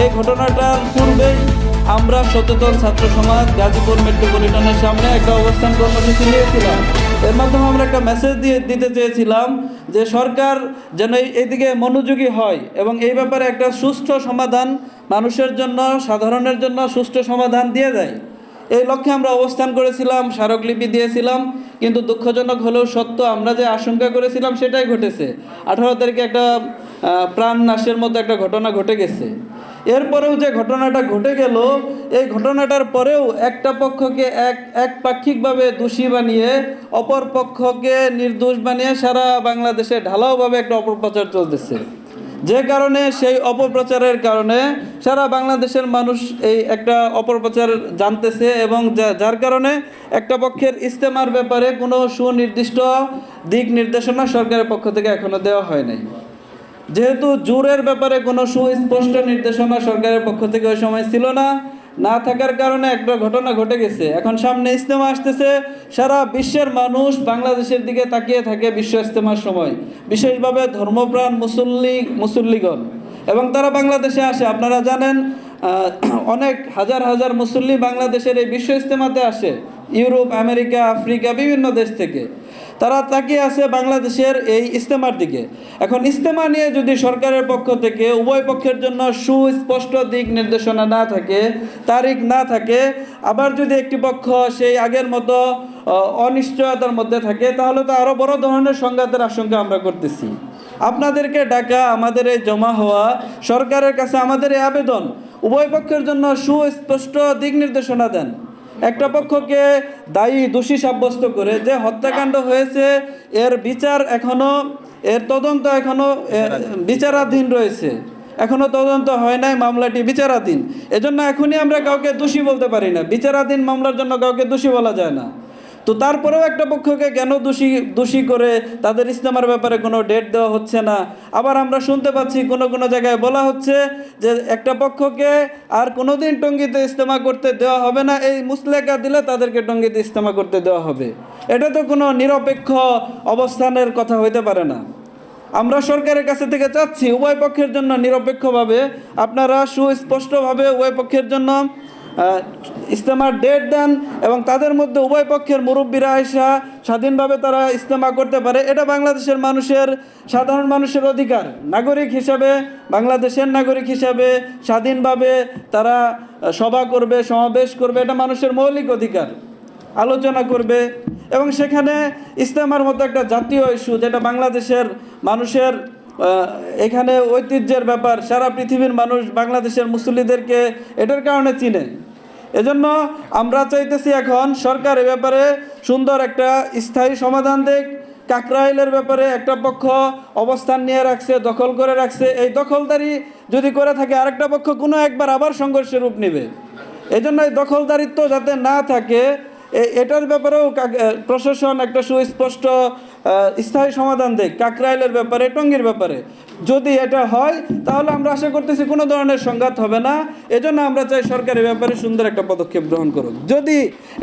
এই ঘটনাটার পূর্বেই আমরা সচেতন ছাত্র সমাজ, গাজীপুর মেট্রোপলিটনের সামনে একটা অবস্থান কর্মসূচি নিয়েছিলাম। এর মাধ্যমে আমরা একটা মেসেজ দিয়ে দিতে চেয়েছিলাম যে সরকার যেন এই- এইদিকে মনোযোগী হয় এবং এই ব্যাপারে একটা সুষ্ঠু সমাধান মানুষের জন্য, সাধারণের জন্য সুষ্ঠু সমাধান দিয়ে দেয়। এই লক্ষ্যে আমরা অবস্থান করেছিলাম, স্মারকলিপি দিয়েছিলাম, কিন্তু দুঃখজনক হলেও সত্য আমরা যে আশঙ্কা করেছিলাম সেটাই ঘটেছে। আঠারো তারিখে একটা প্রাণ নাশের মতো একটা ঘটনা ঘটে গেছে। এরপরেও যে ঘটনাটা ঘটে গেল, এই ঘটনাটার পরেও একটা পক্ষকে এক একপাক্ষিকভাবে দোষী বানিয়ে, অপর পক্ষকে নির্দোষ বানিয়ে সারা বাংলাদেশে ঢালাওভাবে একটা অপপ্রচার চলতেছে। যে কারণে সেই অপপ্রচারের কারণে সারা বাংলাদেশের মানুষ এই একটা অপপ্রচার জানতেছে এবং যার কারণে একটা পক্ষের ইস্তেমার ব্যাপারে কোনো সুনির্দিষ্ট দিক নির্দেশনা সরকারের পক্ষ থেকে এখনও দেওয়া হয় নাই। যেহেতু জোরের ব্যাপারে কোনো সুস্পষ্ট নির্দেশনা সরকারের পক্ষ থেকে ওই সময় ছিল না না থাকার কারণে একটা ঘটনা ঘটে গেছে। এখন সামনে ইজতেমা আসতেছে, সারা বিশ্বের মানুষ বাংলাদেশের দিকে তাকিয়ে থাকে বিশ্ব ইস্তেমার সময়। বিশেষভাবে ধর্মপ্রাণ মুসল্লি, মুসল্লিগণ। এবং তারা বাংলাদেশে আসে। আপনারা জানেন অনেক হাজার হাজার মুসল্লি বাংলাদেশের এই বিশ্ব ইস্তেমাতে আসে। ইউরোপ, আমেরিকা, আফ্রিকা, বিভিন্ন দেশ থেকে। তারা তাকিয়ে আছে বাংলাদেশের এই ইস্তেমার দিকে। এখন ইস্তেমা নিয়ে যদি সরকারের পক্ষ থেকে উভয় পক্ষের জন্য সুস্পষ্ট দিক নির্দেশনা না থাকে, তারিখ না থাকে, আবার যদি একটি পক্ষ সেই আগের মতো অনিশ্চয়তার মধ্যে থাকে, তাহলে তো আরও বড় ধরনের সংঘাতের আশঙ্কা আমরা করতেছি। আপনাদেরকে ডাকা, আমাদের এই জমা হওয়া, সরকারের কাছে আমাদের এই আবেদন, উভয় পক্ষের জন্য সুস্পষ্ট দিক নির্দেশনা দেন। একটা পক্ষকে দায়ী, দোষী সাব্যস্ত করে যে হত্যাকাণ্ড হয়েছে, এর বিচার এখনও, এর তদন্ত এখনও বিচারাধীন রয়েছে। এখনও তদন্ত হয় নাই মামলাটি বিচারাধীন। এজন্য এখনই আমরা কাউকে দোষী বলতে পারি না। বিচারাধীন মামলার জন্য কাউকে দোষী বলা যায় না। তো তারপরেও একটা পক্ষকে কেন দোষী দোষী করে তাদের ইস্তেমার ব্যাপারে কোনো ডেট দেওয়া হচ্ছে না? আবার আমরা শুনতে পাচ্ছি কোনো কোনো জায়গায় বলা হচ্ছে যে একটা পক্ষকে আর কোনোদিন টঙ্গিতে ইস্তেমা করতে দেওয়া হবে না, এই মুসলেকা দিলে তাদেরকে টঙ্গিতে ইস্তেমা করতে দেওয়া হবে। এটা তো কোনো নিরপেক্ষ অবস্থানের কথা হইতে পারে না। আমরা সরকারের কাছে থেকে চাচ্ছি উভয় পক্ষের জন্য নিরপেক্ষভাবে আপনারা সুস্পষ্টভাবে উভয় পক্ষের জন্য ইস্তেমার ডেট দেন এবং তাদের মধ্যে উভয় পক্ষের মুরব্বীরা আয়সা স্বাধীনভাবে তারা ইস্তেমা করতে পারে। এটা বাংলাদেশের মানুষের, সাধারণ মানুষের অধিকার। নাগরিক হিসাবে, বাংলাদেশের নাগরিক হিসাবে স্বাধীনভাবে তারা সভা করবে, সমাবেশ করবে। এটা মানুষের মৌলিক অধিকার। আলোচনা করবে। এবং সেখানে ইস্তেমার মতো একটা জাতীয় ইস্যু যেটা বাংলাদেশের মানুষের এখানে ঐতিহ্যের ব্যাপার। সারা পৃথিবীর মানুষ বাংলাদেশের মুসল্লিদেরকে এটার কারণে চিনে। এজন্য আমরা চাইতেছি এখন সরকার এ ব্যাপারে সুন্দর একটা স্থায়ী সমাধান দেখ। কাকরাইলের ব্যাপারে একটা পক্ষ অবস্থান নিয়ে রাখছে, দখল করে রাখছে। এই দখলদারি যদি করে থাকে, আরেকটা পক্ষ কোনো একবার আবার সংঘর্ষের রূপ নেবে। এই জন্য এই দখলদারিত্ব যাতে না থাকে এটার ব্যাপারেও প্রশাসন একটা সুস্পষ্ট স্থায়ী সমাধান দেয়, কাকরাইলের ব্যাপারে, টঙ্গির ব্যাপারে। যদি এটা হয়, তাহলে আমরা আশা করতেছি কোনো ধরনের সংঘাত হবে না। এজন্য আমরা চাই সরকারের ব্যাপারে সুন্দর একটা পদক্ষেপ গ্রহণ করুক। যদি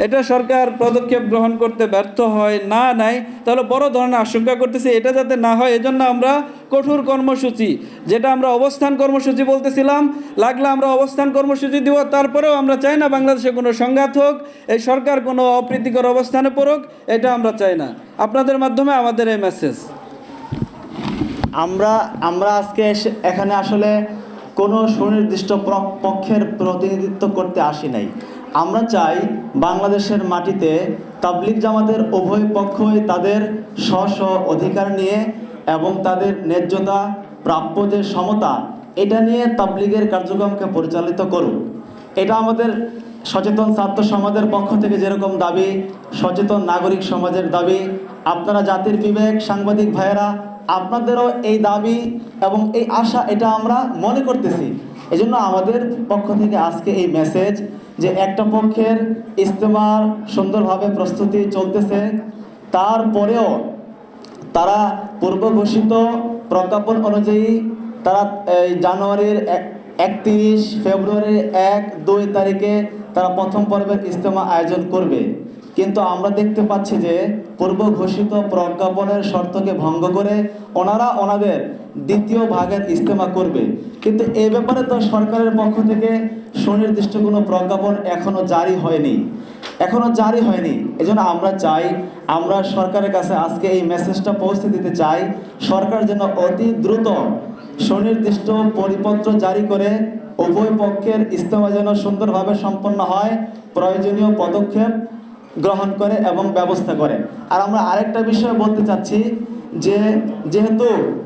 এটা সরকার পদক্ষেপ গ্রহণ করতে ব্যর্থ হয়, না নাই তাহলে বড় ধরনের আশঙ্কা করতেছি এটা যাতে না হয়, এজন্য আমরা কঠোর কর্মসূচি, যেটা আমরা অবস্থান কর্মসূচি বলতেছিলাম, লাগলে আমরা অবস্থান কর্মসূচি দিব, তারপরেও আমরা চাই না বাংলাদেশে কোনো সংঘাত হোক, এই সরকার কোনো অপ্রীতিকর অবস্থানে পড়ুক, এটা আমরা চাই না। আপনাদের মাধ্যমে আমাদের এই মেসেজ আমরা আমরা আজকে এখানে আসলে কোনো সুনির্দিষ্ট পক্ষের প্রতিনিধিত্ব করতে আসি নাই। আমরা চাই বাংলাদেশের মাটিতে তাবলিগ জামাতের উভয় পক্ষই তাদের স্ব স্ব অধিকার নিয়ে এবং তাদের ন্যায্যতা, প্রাপ্য যে সমতা, এটা নিয়ে তাবলিগের কার্যক্রমকে পরিচালিত করুক এটা আমাদের সচেতন ছাত্র সমাজের পক্ষ থেকে যেরকম দাবি, সচেতন নাগরিক সমাজের দাবি, আপনারা জাতির বিবেক, সাংবাদিক ভাইয়েরা, আপনাদেরও এই দাবি এবং এই আশা, এটা আমরা মনে করতেছি। এজন্য আমাদের পক্ষ থেকে আজকে এই মেসেজ যে একটা পক্ষের ইস্তেমার সুন্দরভাবে প্রস্তুতি চলতেছে। তারপরেও তারা পূর্ব ঘোষিত প্রজ্ঞাপন অনুযায়ী তারা, এই জানুয়ারির একত্রিশ ফেব্রুয়ারির এক, দুই তারিখে তারা প্রথম পর্বের ইজতেমা আয়োজন করবে। কিন্তু আমরা দেখতে পাচ্ছি যে পূর্ব ঘোষিত প্রজ্ঞাপনের শর্তকে ভঙ্গ করে ওনারা ওনাদের দ্বিতীয় ভাগের ইস্তেমা করবে। কিন্তু এ ব্যাপারে তো সরকারের পক্ষ থেকে সুনির্দিষ্ট কোনো প্রজ্ঞাপন এখনও জারি হয়নি। এখনও জারি হয়নি। এজন্য আমরা চাই, আমরা সরকারের কাছে আজকে এই মেসেজটা পৌঁছে দিতে চাই, সরকার যেন অতি দ্রুত সুনির্দিষ্ট পরিপত্র জারি করে উভয় পক্ষের ইস্তেমা যেন সুন্দরভাবে সম্পন্ন হয়। প্রয়োজনীয় পদক্ষেপ গ্রহণ করে এবং ব্যবস্থা করে। আর আমরা আরেকটা বিষয় বলতে চাচ্ছি যে, যেহেতু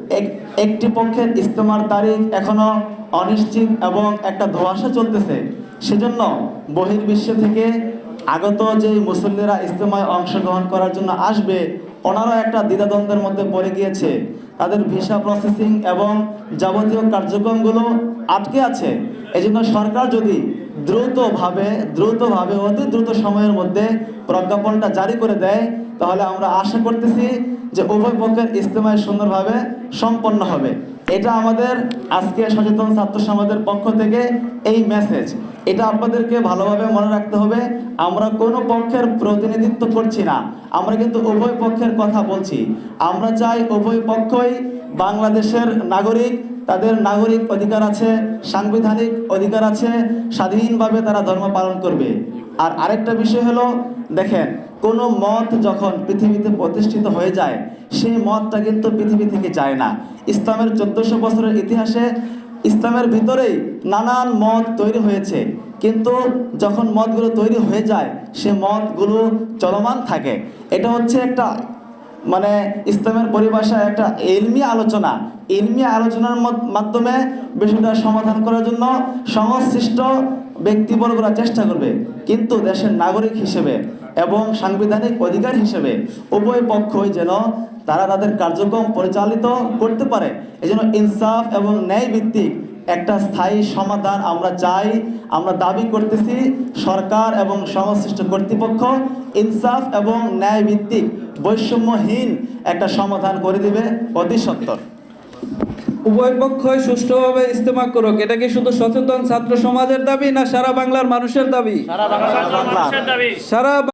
এক- একটি পক্ষের ইস্তেমার তারিখ এখনও অনিশ্চিত এবং একটা ধোঁয়াশা চলতেছে, সেজন্য বহির্বিশ্ব থেকে আগত যে মুসল্লিরা ইস্তেমায় অংশগ্রহণ করার জন্য আসবে, ওনারাও একটা দ্বিধাদ্বন্দ্বের মধ্যে পড়ে গিয়েছে। তাদের ভিসা প্রসেসিং এবং যাবতীয় কার্যক্রমগুলো আটকে আছে। এই জন্য সরকার যদি দ্রুতভাবে দ্রুতভাবে, অতি দ্রুত সময়ের মধ্যে প্রজ্ঞাপনটা জারি করে দেয়, তাহলে আমরা আশা করতেছি যে উভয় পক্ষের ইজতেমায় সুন্দরভাবে সম্পন্ন হবে। এটা আমাদের আজকে সচেতন ছাত্র সমাজের পক্ষ থেকে এই মেসেজ এটা আপনাদেরকে ভালোভাবে মনে রাখতে হবে, আমরা কোনো পক্ষের প্রতিনিধিত্ব করছি না, আমরা কিন্তু উভয় পক্ষের কথা বলছি। আমরা চাই উভয় পক্ষই বাংলাদেশের নাগরিক, তাদের নাগরিক অধিকার আছে, সাংবিধানিক অধিকার আছে, স্বাধীনভাবে তারা ধর্ম পালন করবে। আর আরেকটা বিষয় হলো, দেখেন কোনো মত যখন পৃথিবীতে প্রতিষ্ঠিত হয়ে যায়, সেই মতটা কিন্তু পৃথিবী থেকে যায় না। ইসলামের চোদ্দশো বছরের ইতিহাসে ইসলামের ভিতরেই নানান মত তৈরি হয়েছে। কিন্তু যখন মতগুলো তৈরি হয়ে যায়, সে মতগুলো চলমান থাকে। এটা হচ্ছে একটা মানে ইসলামের পরিভাষায় একটা এলমি আলোচনা। এলমি আলোচনার মাধ্যমে বিষয়টা সমাধান করার জন্য সংশ্লিষ্ট ব্যক্তিবর্গরা চেষ্টা করবে। কিন্তু দেশের নাগরিক হিসেবে এবং সাংবিধানিক অধিকার হিসেবে উভয় পক্ষই যেন তারা তাদের কার্যক্রম পরিচালিত করতে পারে। এজন্য ইনসাফ এবং ন্যায় ভিত্তিক একটা স্থায়ী সমাধান আমরা চাই আমরা দাবি করতেছি সরকার এবং সংশ্লিষ্ট কর্তৃপক্ষ ইনসাফ এবং ন্যায় ভিত্তিক বৈষম্যহীন একটা সমাধান করে দিবে অতি সত্তর। উভয় পক্ষই সুষ্ঠুভাবে ইস্তেমা করুক এটা কি শুধু সচেতন ছাত্র সমাজের দাবি না সারা বাংলার মানুষের দাবি? সারা বাংলার মানুষের দাবি। সারা